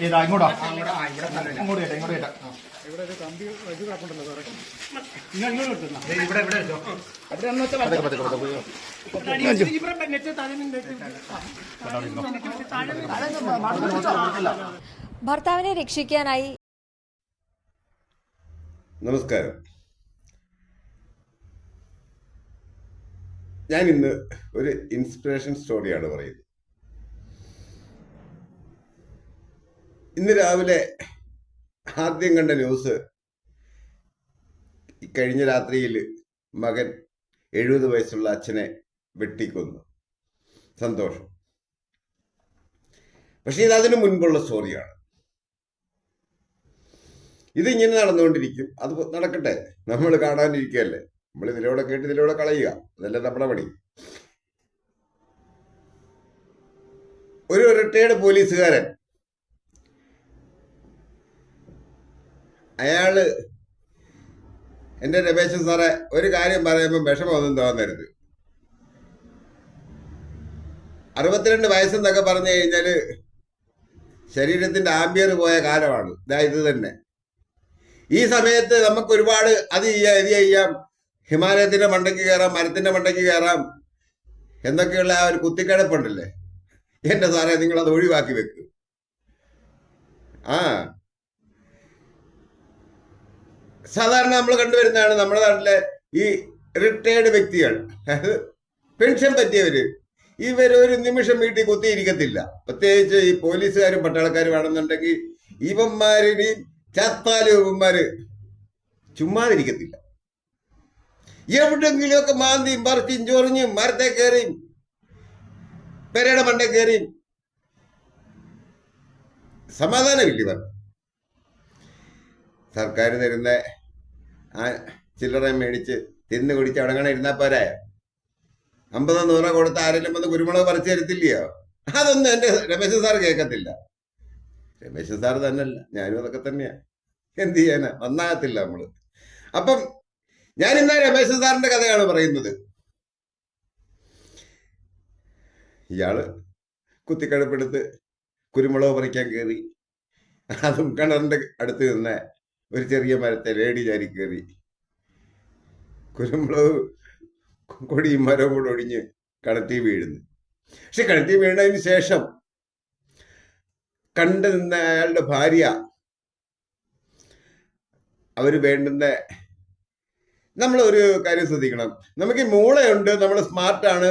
ഏതാ ഇങ്ങോട്ടാ അങ്ങോട്ട് കേട്ടെ ഇങ്ങോട്ട് കേട്ടെ ഇവിടെ ഒരു കമ്പി ഇത് കിടപ്പുണ്ടല്ലോ സാറേ നിങ്ങൾ ഇങ്ങോട്ട് എടുത്തുന്ന ദേ ഇവിടെ ഇവിടെ വെച്ചോ അവിടെ എന്ന് വെച്ചാൽ പതുക്കെ പതുക്കെ പതുക്കെ പോയോ. ഇവിടെ നെറ്റ് താഴെ നിന്ന് താഴെ ഭർത്താവിനെ രക്ഷിക്കാനായി നമസ്കാരം ഞാൻ ഇന്ന് ഒരു ഇൻസ്പിറേഷൻ സ്റ്റോറിയാണ് പറയുന്നത്. ഇന്ന് രാവിലെ ആദ്യം കണ്ട ന്യൂസ് കഴിഞ്ഞ രാത്രിയിൽ മകൻ എഴുപത് വയസ്സുള്ള അച്ഛനെ വെട്ടിക്കൊന്നു. സന്തോഷം. പക്ഷേ ഇത് അതിനു മുൻപുള്ള സ്റ്റോറിയാണ് ഇതിങ്ങനെ നടന്നുകൊണ്ടിരിക്കും. അത് നടക്കട്ടെ. നമ്മൾ കാണാനിരിക്കുകയല്ലേ? നമ്മൾ ഇതിലൂടെ കേട്ട് ഇതിലൂടെ കളയുക. അതല്ല നമ്മുടെ പണി. ഒരു റിട്ടയർഡ് പോലീസുകാരൻ. അയാൾ എന്റെ രമേശൻ സാറെ ഒരു കാര്യം പറയുമ്പോൾ വിഷമമൊന്നും തോന്നരുത്. അറുപത്തിരണ്ട് വയസ്സെന്നൊക്കെ പറഞ്ഞു കഴിഞ്ഞാൽ ശരീരത്തിന്റെ ആംബിയർ പോയ കാലമാണ്. ഇതാ ഇത് തന്നെ. ഈ സമയത്ത് നമുക്ക് ഒരുപാട് അത് ചെയ്യാം ഇത് ചെയ്യാം. ഹിമാലയത്തിന്റെ മണ്ടയ്ക്ക് കയറാം മരത്തിന്റെ മണ്ടയ്ക്ക് കയറാം എന്നൊക്കെയുള്ള ആ ഒരു കുത്തിക്കിടപ്പുണ്ടല്ലേ? എന്റെ സാറേ നിങ്ങൾ അത് ഒഴിവാക്കി വെക്ക്. ആ. സാധാരണ നമ്മൾ കണ്ടുവരുന്നതാണ് നമ്മുടെ നാട്ടിലെ ഈ റിട്ടയർഡ് വ്യക്തികൾ. പെൻഷൻ പറ്റിയവര്. ഇവർ ഒരു നിമിഷം വീട്ടിൽ കുത്തിയിരിക്കത്തില്ല. പ്രത്യേകിച്ച് ഈ പോലീസുകാരും പട്ടാളക്കാരും ആണെന്നുണ്ടെങ്കിൽ ഇവന്മാരിനി ചത്താലും ഇവന്മാര് ചുമ്മാതിരിക്കത്തില്ല. എവിടെങ്കിലുമൊക്കെ മാന്തിയും പറിച്ചും ചൊറിഞ്ഞും മരത്തെ കയറിയും പെരയുടെ മണ്ടേ കയറിയും സമാധാനമില്ല ഇവർ സർക്കാർ തരുന്ന ആ ചില്ലറ മേടിച്ച് തിന്ന് കുടിച്ച് അടങ്ങണ ഇരുന്നാ പോരാ. അമ്പത് നൂറ് കൊടുത്ത് ആരെങ്കിലും വന്ന് കുരുമുളക് പറിച്ചു തരത്തില്ലയോ? അതൊന്നും എന്റെ രമേശൻ സാർ കേൾക്കത്തില്ല. രമേശൻ സാർ തന്നെയല്ല ഞാനും അതൊക്കെ തന്നെയാ. എന്ത് ചെയ്യാനാ? നന്നാകത്തില്ല നമ്മൾ. അപ്പം ഞാൻ ഇന്ന് രമേശൻ സാറിന്റെ കഥയാണ് പറയുന്നത്. ഇയാൾ കുത്തിക്കഴപ്പെടുത്ത് കുരുമുളക് പറിക്കാൻ കയറി അതും കിണറിന്റെ അടുത്ത് നിന്ന് ഒരു ചെറിയ മരത്തെ ലേഡി ചാരി കയറി കുരുമുളക് കൊടിയും മരവും കൂടെ ഒടിഞ്ഞ് കിണറ്റി വീഴുന്നു. പക്ഷെ കിണറ്റി വീണതിന് ശേഷം കണ്ടു നിന്ന അയാളുടെ ഭാര്യ അവർ വേണ്ടുന്ന നമ്മൾ ഒരു കാര്യം ശ്രദ്ധിക്കണം. നമുക്ക് ഈ മൂളയുണ്ട് നമ്മൾ സ്മാർട്ടാണ്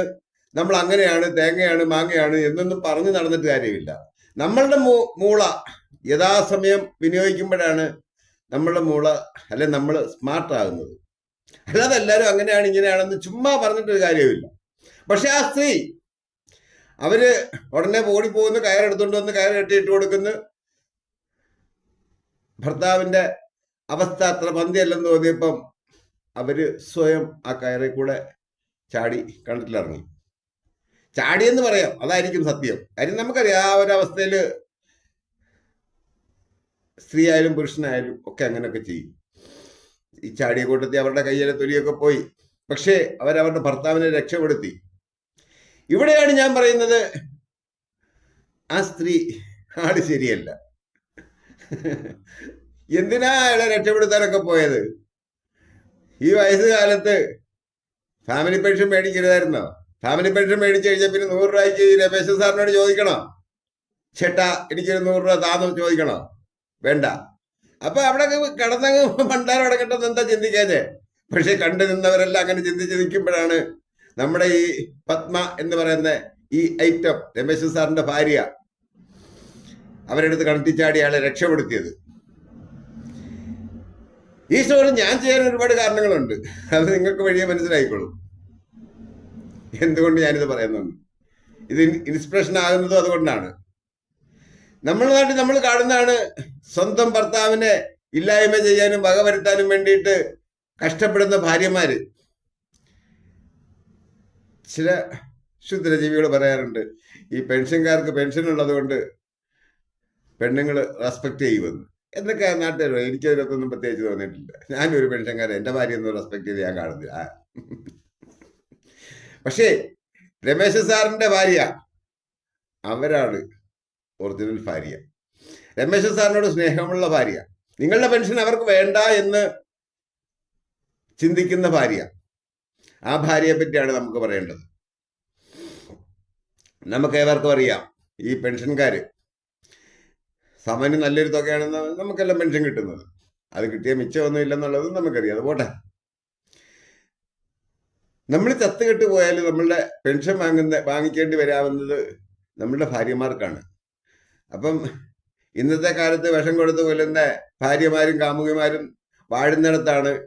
നമ്മൾ അങ്ങനെയാണ് തേങ്ങയാണ് മാങ്ങയാണ് എന്നൊന്നും പറഞ്ഞു നടന്നിട്ട് കാര്യമില്ല. നമ്മളുടെ മൂള യഥാസമയം വിനിയോഗിക്കുമ്പോഴാണ് നമ്മളുടെ മൂള അല്ലെ നമ്മൾ സ്മാർട്ട് ആകുന്നത് അല്ലാതെ എല്ലാവരും അങ്ങനെയാണ് ഇങ്ങനെയാണെന്ന് ചുമ്മാ പറഞ്ഞിട്ടൊരു കാര്യമില്ല പക്ഷെ ആ സ്ത്രീ അവർ ഉടനെ ഓടിപ്പോകുന്ന കയറെടുത്തോണ്ട് വന്ന് കയർ കെട്ടിയിട്ട് കൊടുക്കുന്നു. ഭർത്താവിന്റെ അവസ്ഥ അത്ര പന്തിയല്ലെന്ന് തോന്നിയപ്പം അവർ സ്വയം ആ കയറി കൂടെ ചാടി കണ്ടിട്ടിലിറങ്ങി ചാടിയെന്ന് പറയാം. അതായിരിക്കും സത്യം. കാര്യം നമുക്കറിയാം ആ ഒരവസ്ഥയിൽ സ്ത്രീ ആയാലും പുരുഷനായാലും ഒക്കെ അങ്ങനെയൊക്കെ ചെയ്യും. ഈ ചാടിയ കൂട്ടത്തിൽ അവരുടെ കയ്യിലെ തൊലിയൊക്കെ പോയി. പക്ഷേ അവരവരുടെ ഭർത്താവിനെ രക്ഷപ്പെടുത്തി. ഇവിടെയാണ് ഞാൻ പറയുന്നത് ആ സ്ത്രീ ആൾ ശരിയല്ല. എന്തിനാ അയാളെ രക്ഷപ്പെടുത്താനൊക്കെ പോയത്? ഈ വയസ്സുകാലത്ത് ഫാമിലി പെൻഷൻ മേടിക്കരുതായിരുന്നോ? ഫാമിലി പെൻഷൻ മേടിച്ചു കഴിഞ്ഞാൽ പിന്നെ നൂറ് രൂപയ്ക്ക് രമേശൻ സാറിനോട് ചോദിക്കണോ? ചേട്ടാ എനിക്കൊരു നൂറ് രൂപ താന്ന് ചോദിക്കണോ? വേണ്ട. അപ്പൊ അവിടെ കിടന്നങ്ങ് ഭണ്ഡാരം അടക്കട്ടെന്ന് എന്താ ചിന്തിക്കാതെ പക്ഷെ കണ്ടു നിന്നവരെല്ലാം അങ്ങനെ ചിന്തിച്ച് നിൽക്കുമ്പോഴാണ് നമ്മുടെ ഈ പത്മ എന്ന് പറയുന്ന ഈ ഐറ്റം രമേശൻ സാറിന്റെ ഭാര്യ അവരെടുത്ത് കണത്തിച്ചാടി അയാളെ രക്ഷപ്പെടുത്തിയത്. ഈ സ്റ്റോറി ഞാൻ ചെയ്യാൻ ഒരുപാട് കാരണങ്ങളുണ്ട്. അത് നിങ്ങൾക്ക് വഴിയെ മനസ്സിലായിക്കോളും. എന്തുകൊണ്ട് ഞാനിത് പറയുന്നത്? ഇത് ഇൻസ്പിറേഷൻ ആകുന്നതും അതുകൊണ്ടാണ്. നമ്മുടെ നാട്ടിൽ നമ്മൾ കാണുന്നതാണ് സ്വന്തം ഭർത്താവിനെ ഇല്ലായ്മ ചെയ്യാനും വക വരുത്താനും വേണ്ടിയിട്ട് കഷ്ടപ്പെടുന്ന ഭാര്യമാര്. ചില ക്ഷുദ്രജീവികൾ പറയാറുണ്ട് ഈ പെൻഷൻകാർക്ക് പെൻഷൻ ഉള്ളത് കൊണ്ട് പെണ്ണുങ്ങൾ റെസ്പെക്ട് ചെയ്യുമെന്ന്. എന്നൊക്കെ നാട്ടുകാർ എനിക്കതിനകത്തൊന്നും പ്രത്യേകിച്ച് തോന്നിയിട്ടില്ല. ഞാനൊരു പെൻഷൻകാരൻ എന്റെ ഭാര്യ ഒന്നും റെസ്പെക്ട് ചെയ്ത് ഞാൻ കാണുന്നില്ല. പക്ഷേ രമേശ് സാറിന്റെ ഭാര്യ അവരാണ് ഒറിജിനൽ ഭാര്യ. രമേശ് സാറിനോട് സ്നേഹമുള്ള ഭാര്യ. നിങ്ങളുടെ പെൻഷൻ അവർക്ക് വേണ്ട എന്ന് ചിന്തിക്കുന്ന ഭാര്യ. ആ ഭാര്യയെ പറ്റിയാണ് നമുക്ക് പറയേണ്ടത്. നമുക്ക് ഏവർക്കും അറിയാം ഈ പെൻഷൻകാര് സാമാന്യം നല്ലൊരു തുകയാണെന്ന് നമുക്കെല്ലാം പെൻഷൻ കിട്ടുന്നത്. അത് കിട്ടിയ മിച്ചമൊന്നും ഇല്ലെന്നുള്ളത് നമുക്കറിയാം. അത് പോട്ടെ. നമ്മൾ ചത്തുകെട്ട് പോയാൽ നമ്മളുടെ പെൻഷൻ വാങ്ങുന്ന വാങ്ങിക്കേണ്ടി വരാവുന്നത് നമ്മളുടെ ഭാര്യമാർക്കാണ്. അപ്പം ഇന്നത്തെ കാലത്ത് വിഷം കൊടുത്ത് കൊല്ലുന്ന ഭാര്യമാരും കാമുകിമാരും വാഴുന്നിടത്താണ്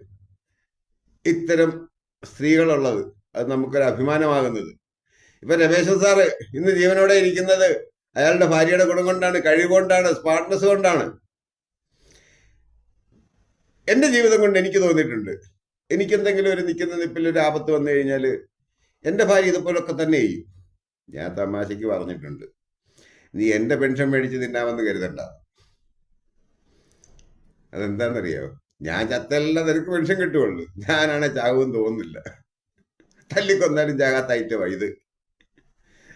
ഇത്തരം സ്ത്രീകളുള്ളത്. അത് നമുക്കൊരു അഭിമാനമാകുന്നത് ഇപ്പൊ രമേശൻ സാറ് ഇന്ന് ജീവനോടെ ഇരിക്കുന്നത് അയാളുടെ ഭാര്യയുടെ ഗുണം കൊണ്ടാണ് കഴിവ് കൊണ്ടാണ് സ്മാർട്ട്നെസ് കൊണ്ടാണ്. എന്റെ ജീവിതം കൊണ്ട് എനിക്ക് തോന്നിയിട്ടുണ്ട്. എനിക്ക് എന്തെങ്കിലും ഒരു നിൽക്കുന്ന നിപ്പിൽ ഒരു ആപത്ത് വന്നു കഴിഞ്ഞാൽ എന്റെ ഭാര്യ ഇതുപോലൊക്കെ തന്നെ ചെയ്യും. ഞാൻ തമാശയ്ക്ക് പറഞ്ഞിട്ടുണ്ട്. നീ എന്റെ പെൻഷൻ മേടിച്ച് തിന്നാമെന്ന് കരുതണ്ട. അതെന്താണെന്നറിയാമോ ഞാൻ ചത്തല്ല നിനക്ക് പെൻഷൻ കിട്ടുള്ളൂ ഞാനാണെ ചാവും തോന്നുന്നില്ല. തല്ലിക്കൊന്നാലും ചാകാത്ത ഐറ്റമാണ് ഇത്.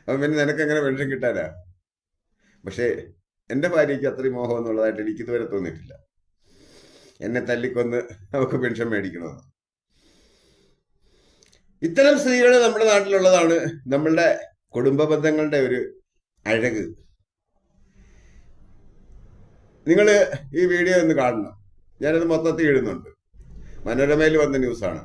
അപ്പം പിന്നെ നിനക്ക് എങ്ങനെ പെൻഷൻ കിട്ടാനാ? പക്ഷേ എന്റെ ഭാര്യയ്ക്ക് അത്രയും മോഹം എന്നുള്ളതായിട്ട് എനിക്ക് ഇതുവരെ തോന്നിയിട്ടില്ല. എന്നെ തല്ലിക്കൊന്ന് നമുക്ക് പെൻഷൻ മേടിക്കണമെന്ന്. ഇത്തരം സ്ത്രീകൾ നമ്മുടെ നാട്ടിലുള്ളതാണ് നമ്മളുടെ കുടുംബ ബന്ധങ്ങളുടെ ഒരു അഴക്. നിങ്ങൾ ഈ വീഡിയോ ഒന്ന് കാണണം. ഞാനത് മൊത്തത്തിൽ എഴുതുന്നുണ്ട് മനോരമയിൽ വന്ന ന്യൂസാണ്.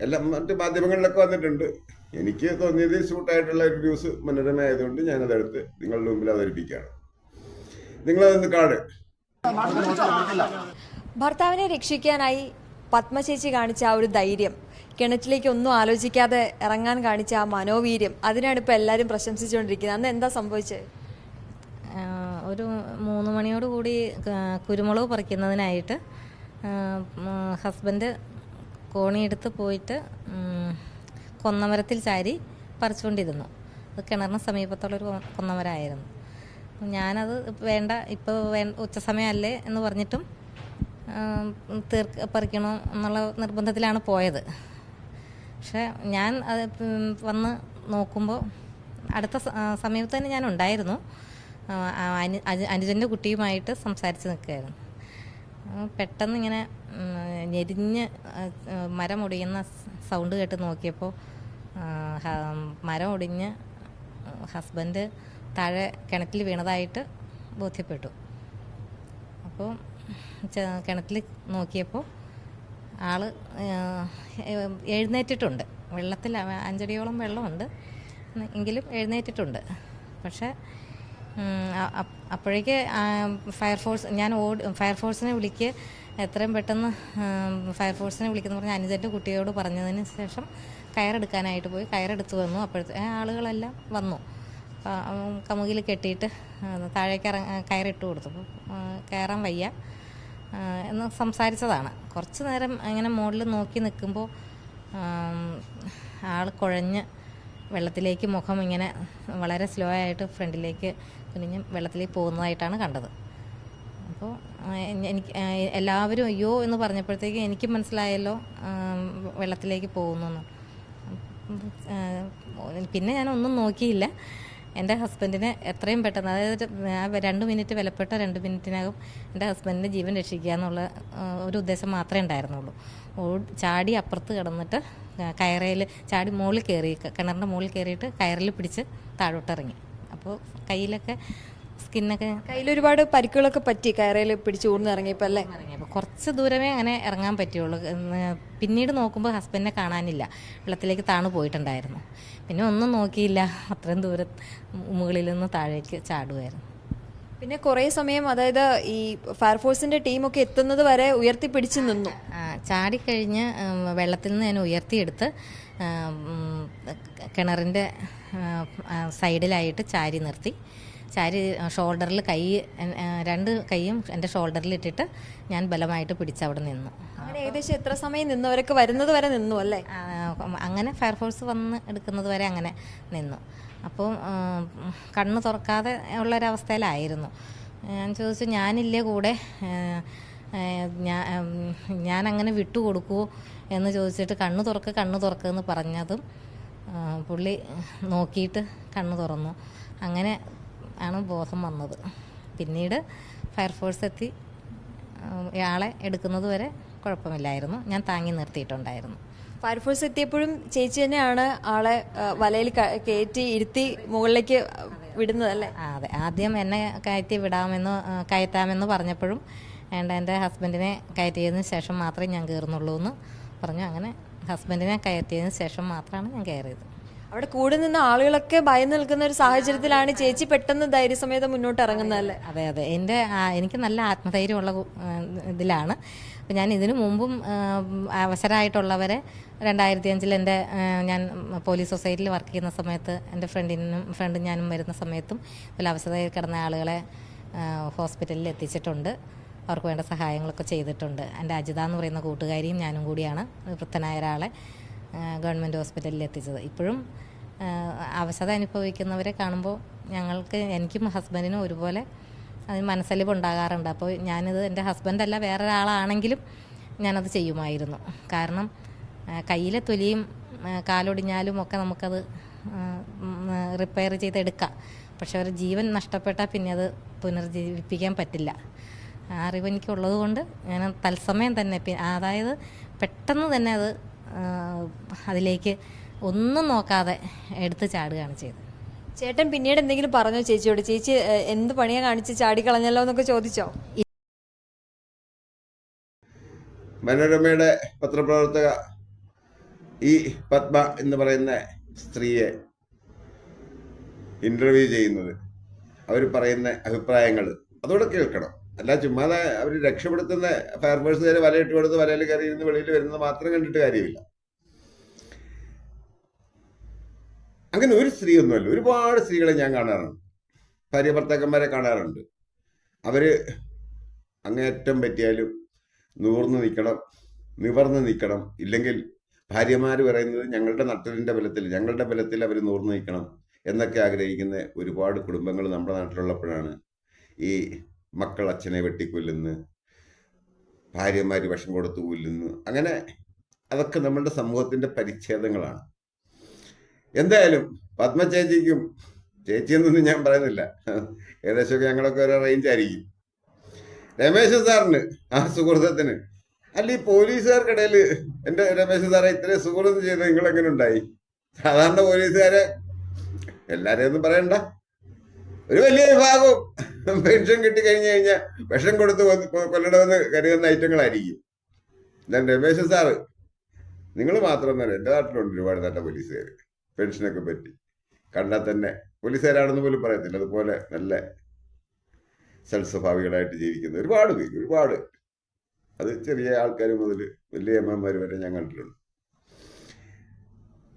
എല്ലാം മറ്റ് മാധ്യമങ്ങളിലൊക്കെ വന്നിട്ടുണ്ട്. എനിക്ക് തോന്നിയത് സൂട്ടായിട്ടുള്ള ഒരു ന്യൂസ് മനോരമ ആയതുകൊണ്ട് ഞാനതെടുത്ത് നിങ്ങളുടെ മുമ്പിൽ അവതരിപ്പിക്കുകയാണ്. നിങ്ങളതൊന്ന് കാട് ഭർത്താവിനെ രക്ഷിക്കാനായി പത്മശേഷി കാണിച്ച ആ ഒരു ധൈര്യം കിണറ്റിലേക്ക് ഒന്നും ആലോചിക്കാതെ ഇറങ്ങാൻ കാണിച്ച ആ മനോവീര്യം അതിനാണ് ഇപ്പോൾ എല്ലാവരും പ്രശംസിച്ചുകൊണ്ടിരിക്കുന്നത്. അന്ന് എന്താ സംഭവിച്ചത്? ഒരു മൂന്ന് മണിയോട് കൂടി കുരുമുളക് പറിക്കുന്നതിനായിട്ട് ഹസ്ബൻഡ് കോണിയെടുത്ത് പോയിട്ട് കൊന്നമരത്തിൽ ചാരി പറിച്ചുകൊണ്ടിരുന്നു. അത് കിണറിന് സമീപത്തുള്ളൊരു കൊന്നമരമായിരുന്നു ഞാനത് വേണ്ട ഇപ്പോൾ വേ ഉച്ച സമയമല്ലേ എന്ന് പറഞ്ഞിട്ടും തീർക്ക പറിക്കണോ എന്നുള്ള നിർബന്ധത്തിലാണ് പോയത്. പക്ഷേ ഞാൻ അത് വന്ന് നോക്കുമ്പോൾ അടുത്ത സമയത്ത് തന്നെ ഞാൻ ഉണ്ടായിരുന്നു. അനുജന്റെ കുട്ടിയുമായിട്ട് സംസാരിച്ച് നിൽക്കുകയായിരുന്നു. പെട്ടെന്ന് ഇങ്ങനെ ഞെരിഞ്ഞ് ആ, ആ, മരം ഒടിയുന്ന സ് സൗണ്ട് കേട്ട് നോക്കിയപ്പോൾ മരം ഒടിഞ്ഞ് ഹസ്ബൻഡ് താഴെ കിണറ്റിൽ വീണതായിട്ട് ബോധ്യപ്പെട്ടു. അപ്പോൾ കിണറ്റിൽ നോക്കിയപ്പോൾ ആൾ എഴുന്നേറ്റിട്ടുണ്ട്. വെള്ളത്തിൽ അഞ്ചടിയോളം വെള്ളമുണ്ട്. എങ്കിലും എഴുന്നേറ്റിട്ടുണ്ട്. പക്ഷേ അപ്പോഴേക്ക് ഫയർഫോഴ്സ് ഞാൻ ഓടി ഫയർഫോഴ്സിനെ വിളിക്ക് എത്രയും പെട്ടെന്ന് ഫയർഫോഴ്സിനെ വിളിക്കുന്ന പറഞ്ഞ് അനുജന്റെ കുട്ടിയോട് പറഞ്ഞതിന് ശേഷം കയറെടുക്കാനായിട്ട് പോയി കയറെടുത്ത് വന്നു. അപ്പോഴത്തെ ആളുകളെല്ലാം വന്നു. കമുകിൽ കെട്ടിയിട്ട് താഴേക്ക് ഇറങ്ങ കയറിട്ട് കൊടുത്തു. കയറാൻ വയ്യ. എന്ന് സംസാരിച്ചതാണ്. കുറച്ച് നേരം അങ്ങനെ മുകളിൽ നോക്കി നിൽക്കുമ്പോൾ ആൾ കുഴഞ്ഞ് വെള്ളത്തിലേക്ക് മുഖം ഇങ്ങനെ വളരെ സ്ലോ ആയിട്ട് ഫ്രണ്ടിലേക്ക് കുനിഞ്ഞ് വെള്ളത്തിലേക്ക് പോകുന്നതായിട്ടാണ് കണ്ടത്. അപ്പോൾ എനിക്ക് എല്ലാവരും അയ്യോ എന്ന് പറഞ്ഞപ്പോഴത്തേക്ക് എനിക്ക് മനസ്സിലായല്ലോ വെള്ളത്തിലേക്ക് പോകുന്നു എന്ന്. പിന്നെ ഞാൻ ഒന്നും നോക്കിയില്ല. എന്റെ ഹസ്ബൻഡിനെ എത്രയും പെട്ടെന്ന് അതായത് രണ്ട് മിനിറ്റ് വിലപ്പെട്ട രണ്ട് മിനിറ്റിനകം എന്റെ ഹസ്ബൻഡിന്റെ ജീവൻ രക്ഷിക്കുക എന്നുള്ള ഒരു ഉദ്ദേശം മാത്രമേ ഉണ്ടായിരുന്നുള്ളൂ. ചാടി അപ്പുറത്ത് കിടന്നിട്ട് കയറയിൽ ചാടി മുകളിൽ കയറി കിണറിന്റെ മുകളിൽ കയറിയിട്ട് കയറിൽ പിടിച്ച് താഴോട്ടിറങ്ങി. അപ്പോൾ കയ്യിലൊക്കെ സ്കിന്നൊക്കെ കയ്യിലൊരുപാട് പരിക്കുകളൊക്കെ പറ്റി കയറയിൽ പിടിച്ചു ഊർന്ന് ഇറങ്ങിയപ്പോൾ അല്ലേ? ഇറങ്ങിയപ്പോൾ കുറച്ച് ദൂരമേ അങ്ങനെ ഇറങ്ങാൻ പറ്റുള്ളൂ. പിന്നീട് നോക്കുമ്പോൾ ഹസ്ബൻഡിനെ കാണാനില്ല. വെള്ളത്തിലേക്ക് താണു പോയിട്ടുണ്ടായിരുന്നു. പിന്നെ ഒന്നും നോക്കിയില്ല. അത്രയും ദൂര മുകളിൽ നിന്ന് താഴേക്ക് ചാടുമായിരുന്നു പിന്നെ കുറേ സമയം അതായത് ഈ ഫയർഫോഴ്സിന്റെ ടീമൊക്കെ എത്തുന്നത് വരെ ഉയർത്തി പിടിച്ചു നിന്നു ചാടിക്കഴിഞ്ഞ് വെള്ളത്തിൽ നിന്ന് ഞാൻ ഉയർത്തിയെടുത്ത് കിണറിന്റെ സൈഡിലായിട്ട് ചാരി നിർത്തി. ചാരി ഷോൾഡറിൽ കൈ രണ്ട് കൈയും എന്റെ ഷോൾഡറിൽ ഇട്ടിട്ട് ഞാൻ ബലമായിട്ട് പിടിച്ചവിടെ നിന്നു. അങ്ങനെ ഏകദേശം എത്ര സമയം നിന്നവരൊക്കെ വരുന്നത് വരെ നിന്നു അല്ലേ? അങ്ങനെ ഫയർഫോഴ്സ് വന്ന് എടുക്കുന്നത് വരെ അങ്ങനെ നിന്നു. അപ്പോൾ കണ്ണ് തുറക്കാതെ ഉള്ളൊരവസ്ഥയിലായിരുന്നു. ഞാൻ ചോദിച്ചു ഞാനില്ലേ കൂടെ? ഞാൻ ഞാൻ അങ്ങനെ വിട്ടു കൊടുക്കുമോ എന്ന് ചോദിച്ചിട്ട് കണ്ണ് തുറക്ക് കണ്ണ് തുറക്ക് എന്ന് പറഞ്ഞതും പുള്ളി നോക്കിയിട്ട് കണ്ണ് തുറന്നു. അങ്ങനെ ആണ് ബോധം വന്നത്. പിന്നീട് ഫയർഫോഴ്സ് എത്തി. ഇയാളെ എടുക്കുന്നത് വരെ കുഴപ്പമില്ലായിരുന്നു. ഞാൻ താങ്ങി നിർത്തിയിട്ടുണ്ടായിരുന്നു. ഫയർഫോഴ്സ് എത്തിയപ്പോഴും ചേച്ചി തന്നെയാണ് ആളെ വലയിൽ കയറ്റി ഇരുത്തി മുകളിലേക്ക് വിടുന്നത് അല്ലേ? അതെ. ആദ്യം എന്നെ കയറ്റി വിടാമെന്ന് കയറ്റാമെന്ന് പറഞ്ഞപ്പോഴും വേണ്ട എന്റെ ഹസ്ബൻഡിനെ കയറ്റിയതിന് ശേഷം മാത്രമേ ഞാൻ കയറുന്നുള്ളൂ എന്ന് പറഞ്ഞു. അങ്ങനെ ഹസ്ബൻഡിനെ കയറ്റിയതിന് ശേഷം മാത്രമാണ് ഞാൻ കയറിയത്. അവിടെ കൂടെ നിന്ന ആളുകളൊക്കെ ഭയന്ന് നിൽക്കുന്ന ഒരു സാഹചര്യത്തിലാണ് ചേച്ചി പെട്ടെന്ന് ധൈര്യസമേതം മുന്നോട്ട് ഇറങ്ങുന്നതല്ലേ അതെ അതെ. എന്റെ എനിക്ക് നല്ല ആത്മധൈര്യമുള്ള ഇതിലാണ്. അപ്പം ഞാൻ ഇതിനു മുമ്പും അവസരമായിട്ടുള്ളവരെ രണ്ടായിരത്തി അഞ്ചിൽ എന്റെ ഞാൻ പോലീസ് സൊസൈറ്റിയിൽ വർക്ക് ചെയ്യുന്ന സമയത്ത് എന്റെ ഫ്രണ്ടിനും ഫ്രണ്ടും ഞാനും വരുന്ന സമയത്തും ഇതിൽ അവസരമായി കിടന്ന ആളുകളെ ഹോസ്പിറ്റലിൽ എത്തിച്ചിട്ടുണ്ട്. അവർക്ക് വേണ്ട സഹായങ്ങളൊക്കെ ചെയ്തിട്ടുണ്ട്. എന്റെ അജിത എന്ന് പറയുന്ന കൂട്ടുകാരിയും ഞാനും കൂടിയാണ്. വൃത്തനായ ഒരാളെ. ഗവൺമെന്റ് ഹോസ്പിറ്റലിൽ എത്തിച്ചത്. ഇപ്പോഴും അവശത അനുഭവിക്കുന്നവരെ കാണുമ്പോൾ ഞങ്ങൾക്ക് എനിക്കും ഹസ്ബൻഡിനും ഒരുപോലെ അതിന് മനസ്സലിവ് ഉണ്ടാകാറുണ്ട് അപ്പോൾ ഞാനിത് എന്റെ ഹസ്ബൻഡല്ല വേറൊരാളാണെങ്കിലും ഞാനത് ചെയ്യുമായിരുന്നു. കാരണം കയ്യിലെ തൊലിയും കാലൊടിഞ്ഞാലും ഒക്കെ നമുക്കത് റിപ്പയർ ചെയ്തെടുക്കാം. പക്ഷെ ഒരു ജീവൻ നഷ്ടപ്പെട്ടാൽ പിന്നെ അത് പുനർജീവിപ്പിക്കാൻ പറ്റില്ല. ആ അറിവ് എനിക്കുള്ളത് കൊണ്ട് ഞാൻ തത്സമയം തന്നെ അതായത് പെട്ടെന്ന് തന്നെ അത് അതിലേക്ക് ഒന്നും നോക്കാതെ എടുത്ത് ചാടുകയാണ് ചെയ്തത്. ചേട്ടൻ പിന്നീട് എന്തെങ്കിലും പറഞ്ഞോ ചേച്ചിയോട്? ചേച്ചി എന്ത് പണിയാ കാണിച്ച് ചാടിക്കളഞ്ഞല്ലോ എന്നൊക്കെ ചോദിച്ചോ? മനോരമയുടെ പത്രപ്രവർത്തക ഈ പത്മ എന്ന് പറയുന്ന സ്ത്രീയെ ഇന്റർവ്യൂ ചെയ്യുന്നത്. അവർ പറയുന്ന അഭിപ്രായങ്ങൾ അതോടെ കേൾക്കണം. അല്ല ചുമ്മാതെ അവർ രക്ഷപ്പെടുത്തുന്ന ഫയർഫോഴ്സുകാർ വലയിട്ട് കൊടുത്ത് വലയിൽ കയറി ഇരുന്ന് വെളിയിൽ വരുന്നത് മാത്രം കണ്ടിട്ട് കാര്യമില്ല. അങ്ങനെ ഒരു സ്ത്രീ ഒന്നുമല്ല ഒരുപാട് സ്ത്രീകളെ ഞാൻ കാണാറുണ്ട്. ഭാര്യ ഭർത്താക്കന്മാരെ കാണാറുണ്ട്. അവർ അങ്ങേറ്റം പറ്റിയാലും നൂർന്ന് നിൽക്കണം നിവർന്ന് നിൽക്കണം ഇല്ലെങ്കിൽ ഭാര്യമാർ പറയുന്നത് ഞങ്ങളുടെ നട്ടലിന്റെ ബലത്തിൽ ഞങ്ങളുടെ ബലത്തിൽ അവർ നൂർന്ന് നിൽക്കണം എന്നൊക്കെ ആഗ്രഹിക്കുന്ന ഒരുപാട് കുടുംബങ്ങൾ നമ്മുടെ നാട്ടിലുള്ളപ്പോഴാണ് ഈ മക്കൾ അച്ഛനെ വെട്ടിക്കൊല്ലുന്നു. ഭാര്യമാർ വിഷം കൊടുത്തു കൊല്ലുന്നു. അങ്ങനെ അതൊക്കെ നമ്മളുടെ സമൂഹത്തിന്റെ പരിച്ഛേദങ്ങളാണ്. എന്തായാലും പത്മ ചേച്ചിക്കും ചേച്ചിയെന്നൊന്നും ഞാൻ പറയുന്നില്ല. ഏകദേശമൊക്കെ ഞങ്ങളൊക്കെ ഒരു റേഞ്ച് ആയിരിക്കും. രമേശ് സാറിന് ആ സുഹൃത്തത്തിന് അല്ല ഈ പോലീസുകാർക്കിടയിൽ എന്റെ രമേശ് സാറെ ഇത്രയും സുഹൃത്ത് ചെയ്ത് നിങ്ങൾ എങ്ങനെ ഉണ്ടായി? സാധാരണ പോലീസുകാരെ എല്ലാരെയൊന്നും പറയണ്ട. ഒരു വലിയ വിഭാഗവും പെൻഷൻ കിട്ടി കഴിഞ്ഞു കഴിഞ്ഞാൽ വിഷം കൊടുത്ത് കൊല്ലണമെന്ന് കരുതുന്ന ഐറ്റങ്ങളായിരിക്കും. ഞാൻ രമേശ് സാറ്. നിങ്ങൾ മാത്രമൊന്നല്ല എന്റെ നാട്ടിലുണ്ട് ഒരുപാട് നല്ല പോലീസുകാർ പെൻഷനൊക്കെ പറ്റി. കണ്ടാൽ തന്നെ പോലീസുകാരാണെന്ന് പോലും പറയത്തില്ല. അതുപോലെ നല്ല സൽസ്വഭാവികളായിട്ട് ജീവിക്കുന്ന ഒരുപാട് പേര് ഒരുപാട്. അത് ചെറിയ ആൾക്കാർ മുതൽ വലിയ അമ്മമാർ വരെ ഞാൻ കണ്ടിട്ടുണ്ട്.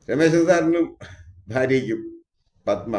രമേശൻ സാറിനും ഭാര്യയ്ക്കും പത്മ